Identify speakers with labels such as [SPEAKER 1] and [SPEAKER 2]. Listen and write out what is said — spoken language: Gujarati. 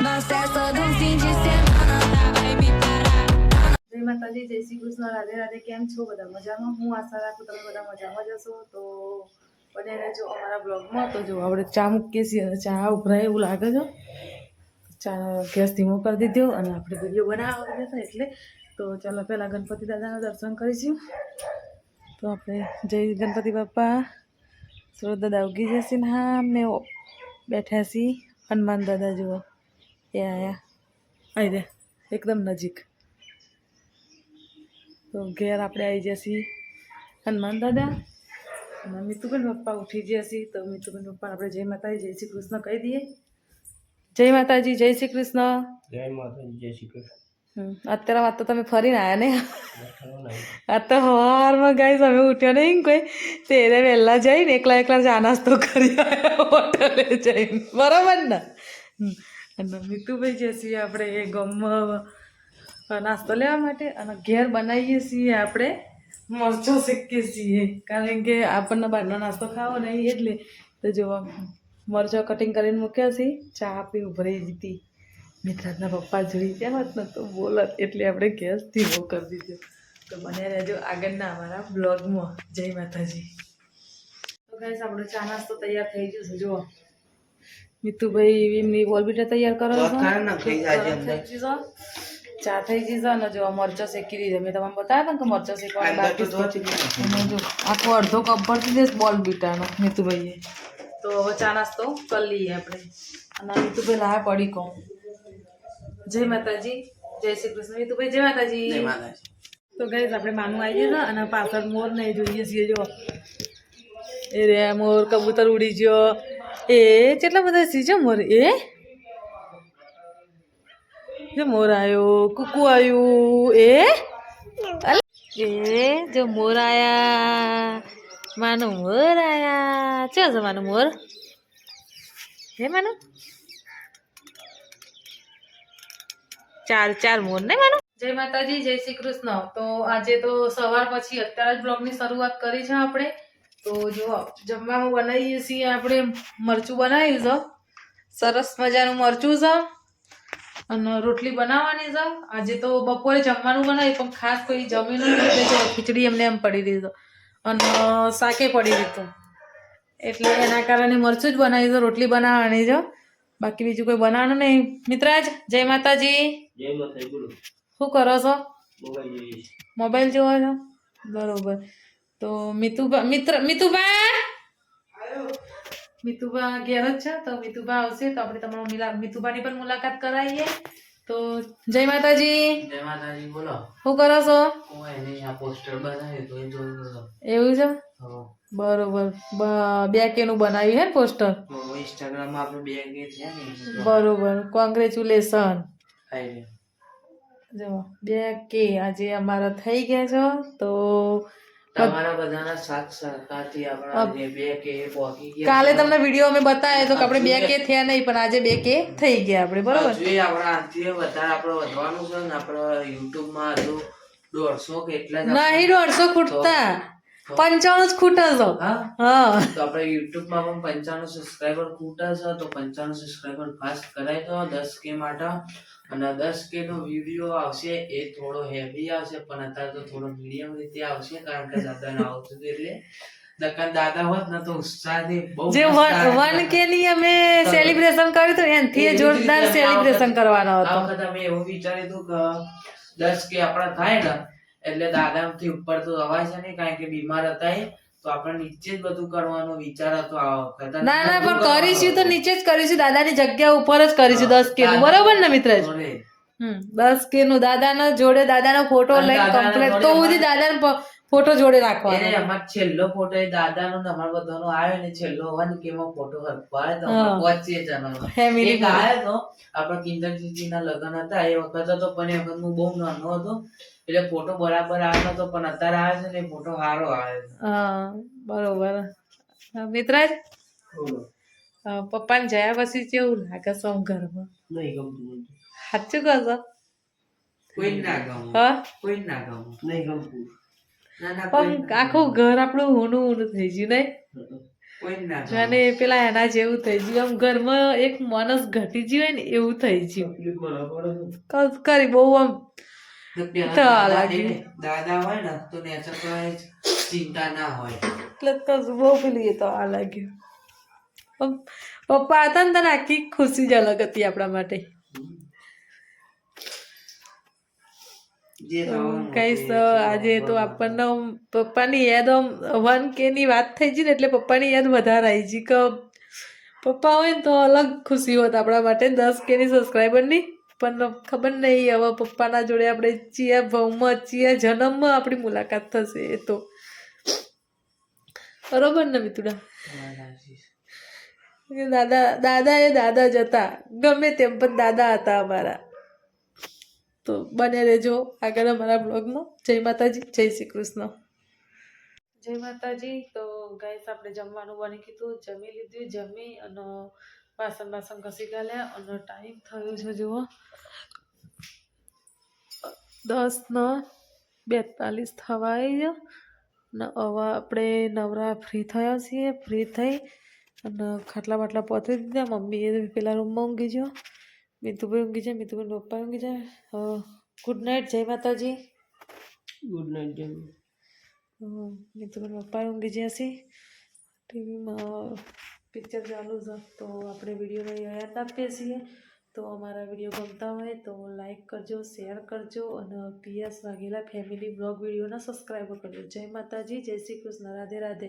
[SPEAKER 1] જય માતાજી, જય શ્રી કૃષ્ણ, રાધે રાધે, કેમ છો બધા મજામાં? હું આશા રાખું તમે બધા મજામાં જશો તો બને રહેજો અમારા બ્લોગમાં તો જો આપણે ચા મૂકીએ છીએ અને ચા ઉભરાય એવું લાગે છે. ચા ગેસ ધીમો કરી દીધો અને આપણે વીડિયો બનાવવા છે એટલે તો ચાલો પહેલાં ગણપતિ દાદાના દર્શન કરીશું. તો આપણે જય ગણપતિ બાપા. સુરત દાદા ઉગી જશે ને હા મેં બેઠા છીએ. હનુમાન દાદા જુઓ. એ આયા આવી દે એકદમ નજીક. તો ઘેર આપણે આવી જઈશી હનુમાન દાદા અને મિતુબેન પપ્પા ઉઠી જઈશી તો મિતુબેન પપ્પા આપણે જય માતાજી જય શ્રી કૃષ્ણ કહી દઈએ. જય માતાજી જય શ્રી કૃષ્ણ.
[SPEAKER 2] જય માતાજી જય શ્રી કૃષ્ણ.
[SPEAKER 1] હમ, અત્યારે વાત તો તમે ફરીને આવ્યા ને? આ તો સવારમાં ગાઈસ અમે ઉઠ્યો નહીં કોઈ. તેને વહેલા જઈને એકલા એકલા ચા નાસ્તો કરી આવ્યા હોટલે જઈને. બરાબર ને? અને મિતુભાઈ જે છીએ આપણે એ ગમમાં નાસ્તો લેવા માટે અને ઘેર બનાવીએ છીએ આપણે મરચો શીખીએ છીએ. કારણ કે આપણને બહારનો નાસ્તો ખાવો નહીં એટલે તો જોવા મરચો કટિંગ કરીને મૂક્યા છીએ, ચા આપી ઉભરાઈ જતી મિત્રાજના પપ્પા જોઈ ગયા હોત ને તો બોલત એટલે આપણે ગેસ ધીમો કરી દીધો. તો બને રહેજો આગળના અમારા બ્લોગમાં જય માતાજી. તો ગાઈસ આપણો ચા નાસ્તો તૈયાર થઈ ગયો છે, જુઓ. મિતુભાઈ એમની બોલબીટા તૈયાર કરો છો?
[SPEAKER 2] ને.
[SPEAKER 1] ચા થઈ ગઈ છે અને જો મરચો શેકી દીધો મેં તમને બતાવ્યા હતા ને કે મરચો શેકવાનો જો આખો અડધો કપ ભરતી દઈશ બોલ બીટાનો મિતુભાઈએ. તો હવે ચા નાસ્તો કરી લઈએ આપણે. અને મિતુભાઈ લાયા પડી કહું જય માતાજી. જય શ્રી કૃષ્ણ. મિતુભાઈ જય માતાજી.
[SPEAKER 2] જય માતાજી.
[SPEAKER 1] તો ગઈ આપણે માનું આવી ને અને પાછળ મોર નહીં જોઈએ છીએ જો. એ રે મોર કબૂતર ઉડી ગયો. એ કેટલા બધા છે? મોર, એ? જો મોર આવ્યો કુકુ આવ્યું એ? એ, જો મોર આયા, માનું મોર આયા. ચો છે માનું મોર? હે માનો? ચાર ચાર મોર ને માનો? જય માતાજી, જય શ્રી કૃષ્ણ. તો આજે તો સવાર પછી અત્યારે જ બ્લોગની શરૂઆત કરી છે આપણે. તો જો જમવામાં બનાવીએ છીએ આપણે. મરચું બનાવ્યું છે. સરસ મજાનું મરચું છે. અને રોટલી બનાવવાની છે. આજે તો બપોરે જમવાનું બનાવ્યું પણ ખાસ કોઈ જમીન ખીચડી એમને એમ પડી દીધો અને શાકે પડી દીધું. એટલે એના કારણે મરચું જ બનાવ્યું છે રોટલી બનાવવાની છે. બાકી બીજું કોઈ બનાવવાનું નહીં. મિત્રાજ જય માતાજી.
[SPEAKER 2] જય માતાજી
[SPEAKER 1] શું કરો છો?
[SPEAKER 2] મોબાઈલ
[SPEAKER 1] જોવો છો? બરોબર. તો મિતુબા મિત્ર મિતુબા મિતુબા ઘેર જ છે તો મિતુબા આવશે તો આપણે તમારો મિલા મિતુબાની પણ મુલાકાત કરાવીએ. તો જય માતાજી.
[SPEAKER 2] જય માતાજી બોલો.
[SPEAKER 1] શું કરો છો?
[SPEAKER 2] આ પોસ્ટર બનાવ્યું તો એ જોયું
[SPEAKER 1] એવું છે? બરોબર. બ- બે કેનું બનાવ્યું હે પોસ્ટર?
[SPEAKER 2] ઇન્સ્ટાગ્રામમાં આપણે બે કે છે ને
[SPEAKER 1] બરોબર. કોંગ્રેચ્યુલેશન. જો બે કે આજે અમારા થઈ ગયા છો તો
[SPEAKER 2] તમારા બધાના સાથ સહકારથી આપણા બે કે પહોંચી ગયા
[SPEAKER 1] કાલે તમને વીડિયો અમે બતાવ્યો તો આપણે બે કે થયા નહીં પણ આજે બે કે થઈ ગયા આપણે બરોબર?
[SPEAKER 2] આપણા આજથી વધારે આપણે વધવાનું છે ને આપણે યુટ્યુબમાં હજુ દોઢસો કે એટલા
[SPEAKER 1] નહીં દોઢસો ખૂટતા. પંચાણું જ ખૂટે છે.
[SPEAKER 2] હા?
[SPEAKER 1] હા.
[SPEAKER 2] તો આપણે યુટ્યુબમાં પણ પંચાણું સબસ્ક્રાઈબર ખૂટે છે તો પંચાણું સબસ્ક્રાઈબર ફાસ્ટ કરાય તો દસ કે માટે અને દસ કે નો વીડિયો આવશે એ થોડો હેવી આવશે પણ અત્યારે તો થોડો મીડિયમ રીતે આવશે કારણ કે દાદા ને આવતું હતું એટલે. દકાન દાદા હોત ને તો ઉત્સાહથી બહુ
[SPEAKER 1] જે વન કે ની અમે સેલિબ્રેશન કર્યું હતું એનથી જોરદાર સેલિબ્રેશન કરવાનો
[SPEAKER 2] આ વખત અમે એવું વિચાર્યું હતું કે દસ કે આપણા થાય ને એટલે દાદાથી ઉપર તો અવાય છે નહીં કારણ કે બીમાર હતા એ. તો આપણે નીચે જ બધું કરવાનો વિચાર હતો આ વખત
[SPEAKER 1] ના ના પણ કરીશું તો નીચે જ કરીશું. દાદાની જગ્યા ઉપર જ કરીશું દસ કે બરોબર ને મિત્ર. દસ કે નું દાદાના જોડે દાદાનો ફોટો
[SPEAKER 2] લઈ
[SPEAKER 1] કમ્પ્લીટ તો સુધી દાદાનો ફોટો જોડે
[SPEAKER 2] એને
[SPEAKER 1] રાખવાનો
[SPEAKER 2] અમાર છેલ્લો ફોટો એ દાદાનો ને અમાર બધાનો આવ્યો ને છેલ્લો વન કે માં ફોટો હરપાય તો પહોંચીએ જવાનો.
[SPEAKER 1] ફેમિલી
[SPEAKER 2] એક આવ્યો તો આપણા કિંજલજીના લગ્ન હતા એ વખત હતો પણ એ વખત હું બહુ નાનો હતો એટલે ફોટો બરાબર આવ્યો હતો પણ અત્યારે આવે છે ને ફોટો સારો આવે છે.
[SPEAKER 1] હા બરોબર. મિત્રાજ? પપ્પાને જયા પછી કેવું લાગે સૌ ઘરમાં?
[SPEAKER 2] નહીં ગમતું
[SPEAKER 1] સાચું કહો
[SPEAKER 2] કોઈ ના ગમે.
[SPEAKER 1] હા?
[SPEAKER 2] કોઈ ના ગમે. નહીં ગમતું. ના ના
[SPEAKER 1] પણ આખું ઘર આપણું ઊંડું ઊંડું થઈ ગયું નહીં? અને પેલા એના જેવું થઈ ગયું. આમ ઘરમાં એક માણસ ઘટી ગયું હોય ને એવું થઈ ગયું. કરી બહુ આમ
[SPEAKER 2] તો
[SPEAKER 1] તો
[SPEAKER 2] દાદા
[SPEAKER 1] લાગી.
[SPEAKER 2] એ દાદા હોય ને તો નેચર કોઈ ચિંતા ના હોય.
[SPEAKER 1] એટલે કસ બહુ પેલી એ તો આ લાગ્યું. પપ્પા હતા ને તને આખી ખુશી જ અલગ હતી આપણા માટે
[SPEAKER 2] જે થવાનું
[SPEAKER 1] કઈશ આજે તો આપણને પપ્પાની યાદ આમ વન કે ની વાત થઈ ગઈ ને એટલે પપ્પાની યાદ વધારે આવી ગઈ કે પપ્પા હોય ને તો અલગ ખુશી હોત આપણા માટે દસ કે ની સબસ્ક્રાઈબરની પણ ખબર નહીં હવે પપ્પાના જોડે આપણે ચિયા ભાવમાં ચિયા જન્મમાં આપણી મુલાકાત થશે એ તો. બરોબર ને મિતુડા? દાદા દાદા એ દાદા જ હતા. ગમે તેમ પણ દાદા હતા અમારા. તો બને રહેજો આગળ અમારા બ્લોગમાં. જય માતાજી, જય શ્રી કૃષ્ણ. જય માતાજી. તો ગાઈસ આપણે જમવાનું બની કીધું, જમી લીધું, જમી અને વાસણ બાસણ ઘસી ગાલ્યા અને ટાઈમ થયો છે જુઓ. દસ ને બેતાલીસ થવા આવી ગયો ને હવે આપણે નવરા ફ્રી થયા છીએ. ફ્રી થઈ અને ખાટલા બાટલા પહોંચી દીધા મમ્મીએ પેલા રૂમમાં ઊંઘી ગયો. મિતુભાઈ ઊંઘી જાય મિતુભાઈ પપ્પા ઊંઘી જાય ગુડ નાઇટ જય માતાજી
[SPEAKER 2] ગુડ નાઇટ જેમ
[SPEAKER 1] હમ, મિતુભાઈ પપ્પા ઊંઘી ગયા છે ટીવીમાં પિક્ચર ચાલુ છે તો આપણે વિડીયોને યાદ આપીએ છીએ તો અમારા વીડિયો ગમતા હોય તો લાઈક કરજો શેર કરજો અને પીએસ વાઘેલા ફેમિલી બ્લોગ વિડીયોના સબસ્ક્રાઈબર કરજો જય માતાજી જય શ્રી કૃષ્ણ રાધે રાધે